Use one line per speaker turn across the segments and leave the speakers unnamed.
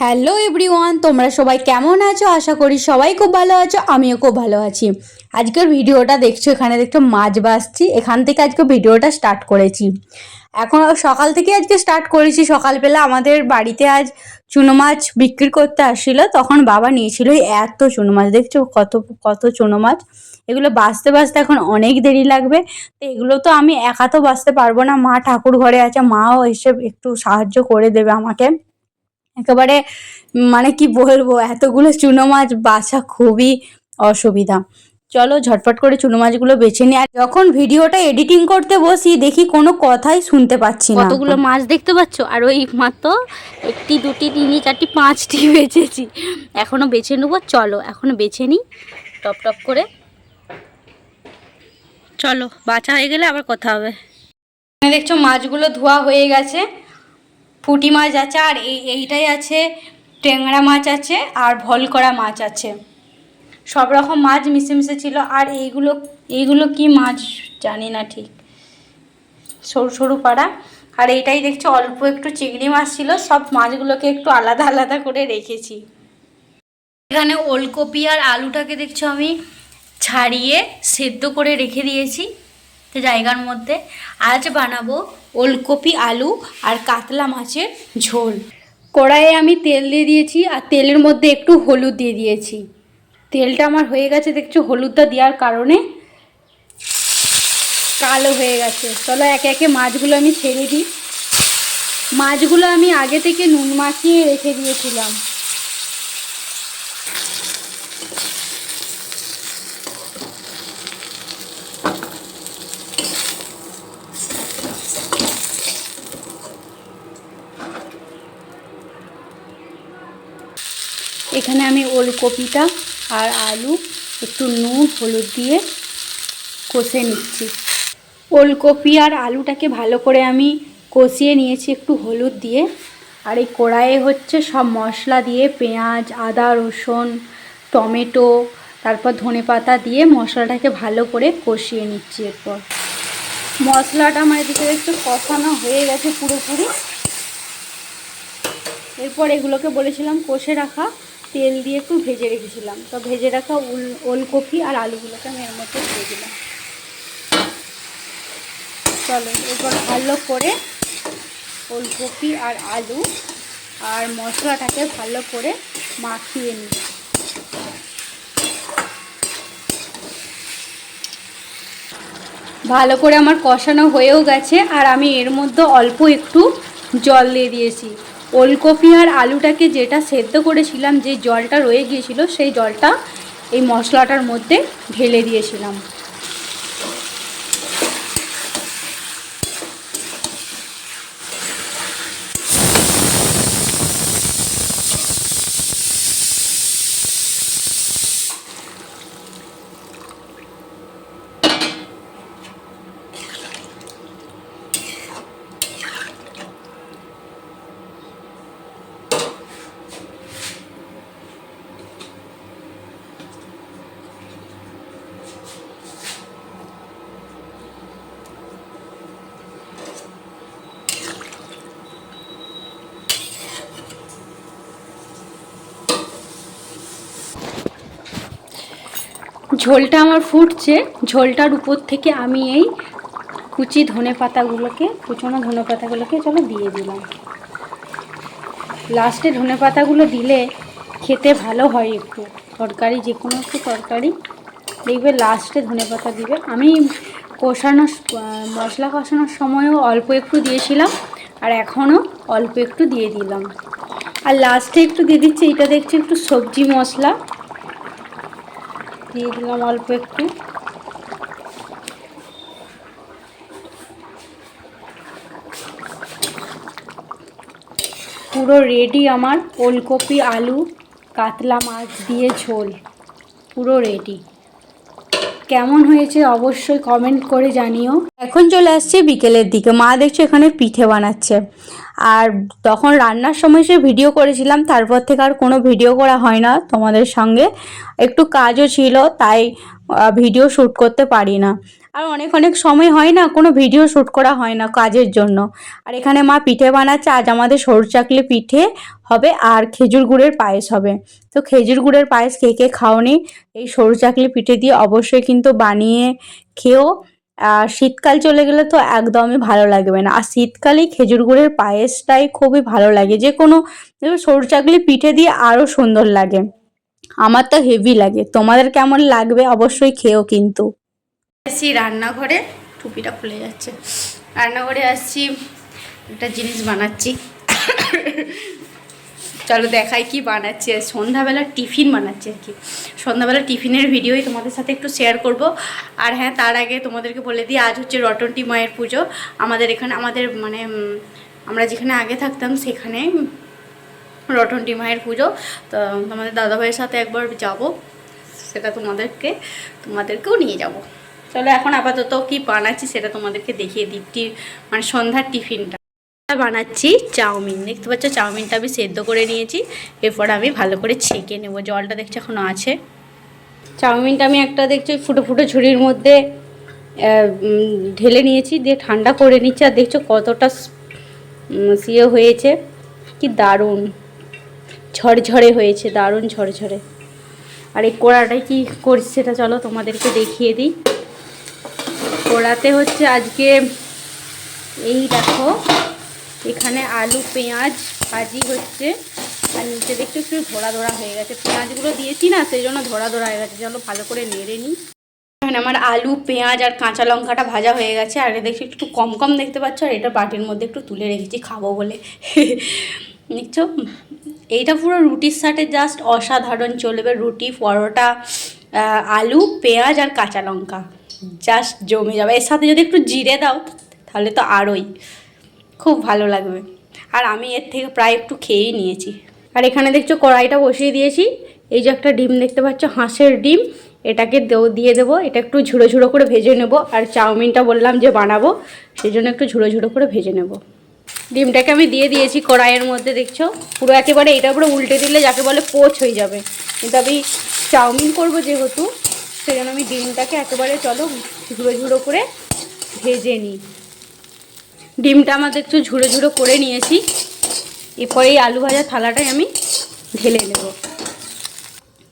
Hello everyone, তোমরা সবাই কেমন আছো? আশা করি সবাই খুব ভালো আছো, আমিও খুব ভালো আছি। আজকের ভিডিওটা দেখছ, এখানে দেখছ মাছ বাসছি এখান থেকে আজকে ভিডিওটা স্টার্ট করেছি। এখন সকাল থেকে আজকে স্টার্ট করেছি, সকালবেলা আমাদের বাড়িতে আজ চুনো মাছ বিক্রি করতে আসছিল, তখন বাবা নিয়েছিল এত চুনো মাছ, দেখছ কত কত চুনো মাছ? এগুলো বাঁচতে বাঁচতে এখন অনেক দেরি লাগবে, তো এগুলো তো আমি একা তো বাঁচতে পারব না, মা ঠাকুর ঘরে আছে, মাও এসে একটু সাহায্য করে দেবে আমাকে। একেবারে মানে কি বলব এতগুলো চুনো মাছ বাছা খুবই অসুবিধা। চলো ঝটপট করে চুনো মাছগুলো বেছে নিই। আর যখন ভিডিওটা এডিটিং করতে বসি দেখি কোনো কথাই শুনতে পাচ্ছি না।
কতগুলো মাছ দেখতে পাচ্ছ? আর ওই মাত্র একটি দুটি তিনটি চারটি পাঁচটি বেছেছি। এখনও বেছে নেব চলো এখনও বেছে নিই। টপ টপ করে। চলো বাছা হয়ে গেলে আবার কথা হবে।
দেখছ মাছগুলো ধোয়া হয়ে গেছে। পুঁটি মাছ আছে, আর এই, এইটাই আছে, ট্যাংরা মাছ আছে, আর ভল করা মাছ আছে। সব রকম মাছ মিশে মিশে ছিল, আর এইগুলো এইগুলো কি মাছ জানি না ঠিক। সরু সরু পাড়া। আর এইটাই দেখছ অল্প একটু চিংড়ি মাছ ছিল, সব মাছগুলোকে একটু আলাদা আলাদা করে রেখেছি। এখানে ওলকপি আর আলুটাকে দেখছ আমি ছাড়িয়ে সেদ্ধ করে রেখে দিয়েছি। জায়গার মধ্যে আজ বানাবো ওলকপি আলু আর কাতলা মাছের ঝোল। কড়াইয়ে আমি তেল দিয়ে দিয়েছি আর তেলের মধ্যে একটু হলুদ দিয়ে দিয়েছি। তেলটা আমার হয়ে গেছে, দেখছ, হলুদটা দেওয়ার কারণে কালো হয়ে গেছে। চলো একে একে মাছগুলো আমি ছেড়ে দিই। মাছগুলো আমি আগে থেকে নুন মাখিয়ে রেখে দিয়েছিলাম। এখানে আমি ওলকপিটা আর আলু, একটু নুন, হলুদ দিয়ে কষে নিচ্ছি। ওলকপি আর আলুটাকে ভালো করে আমি কষিয়ে নিয়েছি একটু হলুদ দিয়ে। আর এই কড়াইয়ে হচ্ছে সব মশলা দিয়ে পেঁয়াজ, আদা, রসুন, টমেটো, তারপর ধনেপাতা দিয়ে মশলাটাকে ভালো করে কষিয়ে নিচ্ছি এরপর। মশলাটা আমার এদিকে একটু কষানো হয়ে গেছে পুরোপুরি। এরপর এগুলোকে বলেছিলাম কষে রাখা। তেল দিয়ে একটু ভেজে রেখেছিলাম। তো ভেজে রাখা উল, ওলকপি আর আলুগুলোকে আমি এর মধ্যে দিয়ে দিলাম। চলো, এরপর ভালো করে ওলকপি আর আলু আর মশলাটাকে ভালো করে মাখিয়ে নিই। ভালো করে আমার কষানো হয়েও গেছে আর আমি এর মধ্যে অল্প একটু জল দিয়ে দিয়েছি। ওলকপি আর আলুটাকে যেটা সেদ্ধ করেছিলাম, যে জলটা রয়ে গিয়েছিল, সেই জলটা এই মশলাটার মধ্যে ঢেলে দিয়েছিলাম। ঝোলটা আমার ফুটছে। ঝোলটার উপর থেকে আমি এই কুচি ধনে পাতাগুলোকে, কুচনো ধনে পাতাগুলোকে চলো দিয়ে দিলাম। লাস্টে ধনে পাতাগুলো দিলে খেতে ভালো হয় একটু। তরকারি যে কোনো একটু তরকারি। দেখবে লাস্টে ধনে পাতা দিবে। আমি কষানোর মশলা কষানোর সময়ও অল্প একটু দিয়েছিলাম, আর এখনও অল্প একটু দিয়ে দিলাম। আর লাস্টে একটু দিয়ে দিচ্ছি। এটা দেখছি একটু সবজি মশলা। দিয়ে দিলাম অল্প একটু। পুরো রেডি আমার। ওলকপি, আলু, কাতলা মাছ দিয়ে ঝোল। পুরো রেডি কেমন হয়েছে অবশ্যই কমেন্ট করে জানিও। এখন চলে আসছে বিকেলের দিকে। মা দেখছে এখানে পিঠে বানাচ্ছে। আর তখন রান্নার সময় সে ভিডিও করেছিলাম, তারপর থেকে আর কোনো ভিডিও করা হয় না তোমাদের সঙ্গে। একটু কাজও ছিল, তাই ভিডিও শ্যুট করতে পারি না। আর অনেক অনেক সময় হয় না, কোনো ভিডিও শ্যুট করা হয় না কাজের জন্য। আর এখানে মা পিঠে বানাচ্ছে, আজ আমাদের সরু চাকলি পিঠে হবে আর খেজুর গুড়ের পায়েস হবে। তো খেজুর গুড়ের পায়েস কে কে খাওনি, এই সরু চাকলি পিঠে দিয়ে অবশ্যই কিন্তু বানিয়ে খেও। আর শীতকাল চলে গেলে তো একদমই ভালো লাগবে না। আর শীতকালেই খেজুর গুড়ের পায়েসটাই খুবই ভালো লাগে। যে কোনো সরু চাকলি পিঠে দিয়ে আরও সুন্দর লাগে। আমার তো হেভি লাগে। তোমাদের কেমন লাগবে? অবশ্যই খেও কিন্তু। আসছি রান্নাঘরে, টুপিটা খুলে যাচ্ছে। রান্নাঘরে আসছি, একটা জিনিস বানাচ্ছি। চলো দেখাই কি বানাচ্ছি। আর সন্ধ্যাবেলা টিফিন বানাচ্ছি আর কি। সন্ধ্যাবেলা টিফিনের ভিডিওই তোমাদের সাথে একটু শেয়ার করব। আর হ্যাঁ তার আগে তোমাদেরকে বলে দিই, আজ হচ্ছে রটন্টি মায়ের পুজো। আমাদের এখানে, আমাদের মানে আমরা যেখানে আগে থাকতাম, সেখানে রটন্টি মায়ের পুজো। তো তোমাদের দাদাভাইয়ের সাথে একবার যাব, সেটা তোমাদেরকে, তোমাদেরকেও নিয়ে যাব। চলো এখন আপাতত কি বানাচ্ছি সেটা তোমাদেরকে দেখিয়ে টি- মানে সন্ধ্যার টিফিনটা। বানাচ্ছি চাউমিন। দেখতে পাচ্ছ চাউমিনটা আমি সেদ্ধ করে নিয়েছি। এরপর আমি ভালো করে ছেঁকে নেব। জলটা দেখছি এখনও আছে। চাউমিনটা আমি একটা দেখছি ফুটো ফুটো ঝুড়ির মধ্যে ঢেলে নিয়েছি। দিয়ে ঠান্ডা করে নিচ্ছি। আর দেখছ কতটা সিয়ে হয়েছে। কি দারুণ। ঝরঝরে হয়েছে, দারুণ ঝরঝরে। আর এই কোড়াটাই কি করছি সেটা চলো তোমাদেরকে দেখিয়ে দিই। কোড়াতে হচ্ছে আজকে এই দেখো, এখানে আলু, পেঁয়াজ ভাজি হচ্ছে, আর নিচে দেখতে একটু ধরা ধরা হয়ে গেছে। পেঁয়াজগুলো দিয়েছি না, সেই জন্য ধরা ধরা হয়ে গেছে। চলো ভালো করে নেড়ে নিই। আমার আলু, পেঁয়াজ আর কাঁচা লঙ্কাটা ভাজা হয়ে গেছে। আর দেখছি একটু কম কম দেখতে পাচ্ছ, আর এটা বাটির মধ্যে একটু তুলে রেখেছি, খাব বলে। দেখছ? এইটা পুরো রুটির সাথে জাস্ট অসাধারণ চলবে। রুটি, পরোটা আলু, পেঁয়াজ আর কাঁচা লঙ্কা। জাস্ট জমে যাবে। এর সাথে যদি একটু জিরে দাও, তাহলে তো আরোই। খুব ভালো লাগবে। আর আমি এর থেকে প্রায় একটু খেয়েই নিয়েছি। আর এখানে দেখছ কড়াইটা বসিয়ে দিয়েছি। এই যে একটা ডিম দেখতে পাচ্ছ, হাঁসের ডিম। এটাকে দিয়ে দেবো। এটা একটু ঝুড়ো ঝুড়ো করে ভেজে নেব। আর চাউমিনটা বললাম যে বানাবো সেই জন্য একটু ঝুড়ো ঝুড়ো করে ভেজে নেব। ডিমটাকে আমি দিয়ে দিয়েছি কড়াইয়ের মধ্যে, দেখছ? পুরো একেবারে এটা পুরো উল্টে দিলে যাকে বলে পোচ হয়ে যাবে। কিন্তু আমি চাউমিন করব যেহেতু সেই জন্য আমি ডিমটাকে একেবারে, চলো ঝুড়ো ঝুড়ো করে ভেজে নিই। ডিমটা আমাদের একটু ঝুড়ো ঝুড়ো করে নিয়েছি। এরপরে এই আলু ভাজা থালাটাই আমি ঢেলে নেব।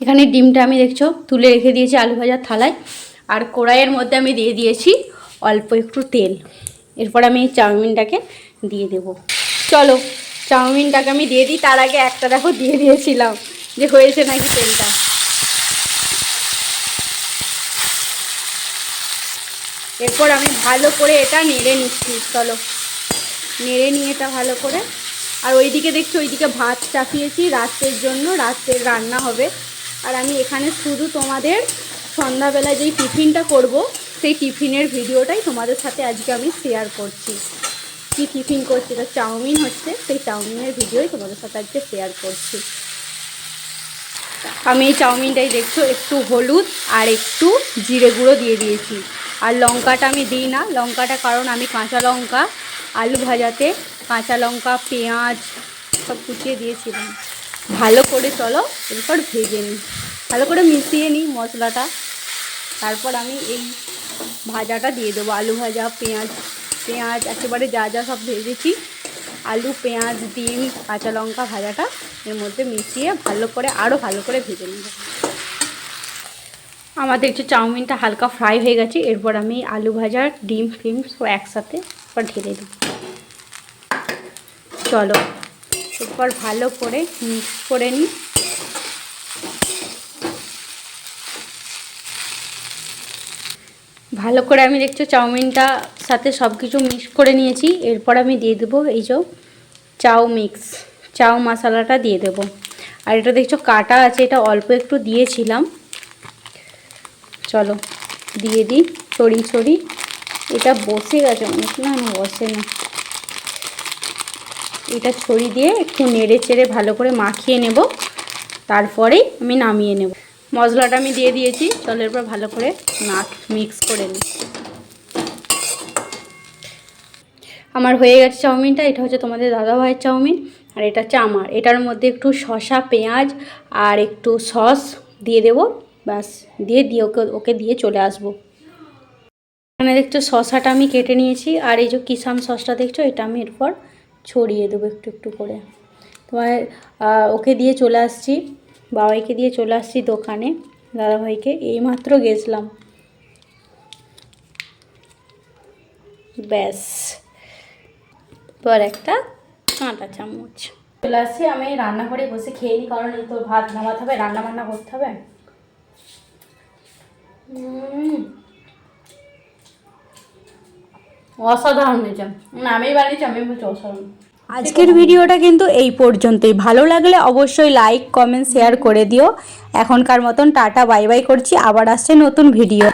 এখানে ডিমটা আমি দেখছ, তুলে রেখে দিয়েছি আলু ভাজার থালায়। আর কড়াইয়ের মধ্যে আমি দিয়ে দিয়েছি অল্প একটু তেল। এরপর আমি এই চাউমিনটাকে দিয়ে দেব। চলো, চাউমিনটাকে আমি দিয়ে দিই। তার আগে একটা দেখো, দিয়ে দিয়েছিলাম যে হয়েছে নাকি তেলটা। এরপর আমি ভালো করে এটা নেড়ে নিচ্ছি, চলো। নেড়ে নিয়ে এটা ভালো করে। আর ওইদিকে দেখছি, ওইদিকে ভাত চাপিয়েছি রাত্রের জন্য রাত্রের রান্না হবে। আর আমি এখানে শুধু তোমাদের সন্ধ্যাবেলা যেই টিফিনটা করব, সেই টিফিনের ভিডিওটাই তোমাদের সাথে আজকে আমি শেয়ার করছি। কী টিফিন করছি? এটা চাউমিন হচ্ছে, সেই চাউমিনের ভিডিওই তোমাদের সাথে আজকে শেয়ার করছি। আমি এই চাউমিনটাই দেখছ, একটু হলুদ আর একটু জিরে গুঁড়ো দিয়ে দিয়েছি। আর লঙ্কাটা আমি দিই না। লঙ্কাটা কারণ আমি কাঁচা লঙ্কা, আলু ভাজাতে কাঁচা লঙ্কা, পেঁয়াজ সব কুচিয়ে দিয়েছিলাম। ভালো করে চলো এরপর ভেজে নিই। ভালো করে মিশিয়ে নিই মশলাটা। তারপর আমি এই ভাজাটা দিয়ে দেবো। আলু ভাজা, পেঁয়াজ পেঁয়াজ, একেবারে যা যা সব ভেজেছি। আলু, পেঁয়াজ, ডিম, কাঁচা লঙ্কা ভাজাটা এর মধ্যে মিশিয়ে ভালো করে আরও ভালো করে ভেজে নেব। আমাদের একটু চাউমিনটা হালকা ফ্রাই হয়ে গেছে, এরপর আমি আলু ভাজা ডিম ফিম সব একসাথে ঢেলে দিই চলো, এরপর ভালো করে মিক্স করে নিই। ভালো করে আমি দেখছ চাউমিনটা সাথে সব কিছু মিক্স করে নিয়েছি। এরপর আমি দিয়ে দেবো এই যে চাউ মিক্স চাউ মশলাটা দিয়ে দেব। আর এটা দেখছ কাটা আছে, এটা অল্প একটু দিয়েছিলাম। চলো, দিয়ে দিই ছড়ি ছড়ি এটা বসে গেছে অনেক না না, বসে না। এটা ছড়ি দিয়ে একটু নেড়ে চেড়ে ভালো করে মাখিয়ে নেব। তারপরে আমি নামিয়ে নেব। মশলাটা আমি দিয়ে দিয়েছি, চলো এরপর ভালো করে নাট মিক্স করে নিই। আমার হয়ে গেছে চাউমিনটা, এটা হচ্ছে তোমাদের দাদাভাইয়ের চাউমিন, আর এটা হচ্ছে আমার। এটার মধ্যে একটু শসা, পেঁয়াজ আর একটু সস দিয়ে দেবো। ব্যাস, দিয়ে দিয়ে ওকে ওকে দিয়ে চলে আসব। এখানে দেখছ শশাটা আমি কেটে নিয়েছি, আর এই যে কিষান সসটা দেখছ, এটা আমি এরপর ছড়িয়ে দেবো একটু একটু করে। তোমার ওকে দিয়ে চলে আসছি, বাবাইকে দিয়ে চলে আসছি দোকানে, দাদাভাইকে, এইমাত্র গেছিলাম। ব্যাস পর একটা কাঁটা চামচ। চলে আসছি, আমি রান্নাঘরে বসে খেয়ে নিই কারণ তো ভাত নামাতে হবে রান্না বান্না করতে হবে। অসাধারণ না, আমি বানিয়েছি আমি বলছি অসাধারণ। আজকের ভিডিওটা কিন্তু এই পর্যন্তই। ভালো লাগলে অবশ্যই লাইক কমেন্ট শেয়ার করে দিও। এখনকার মতন টাটা বাই বাই করছি। আবার আসছে নতুন ভিডিও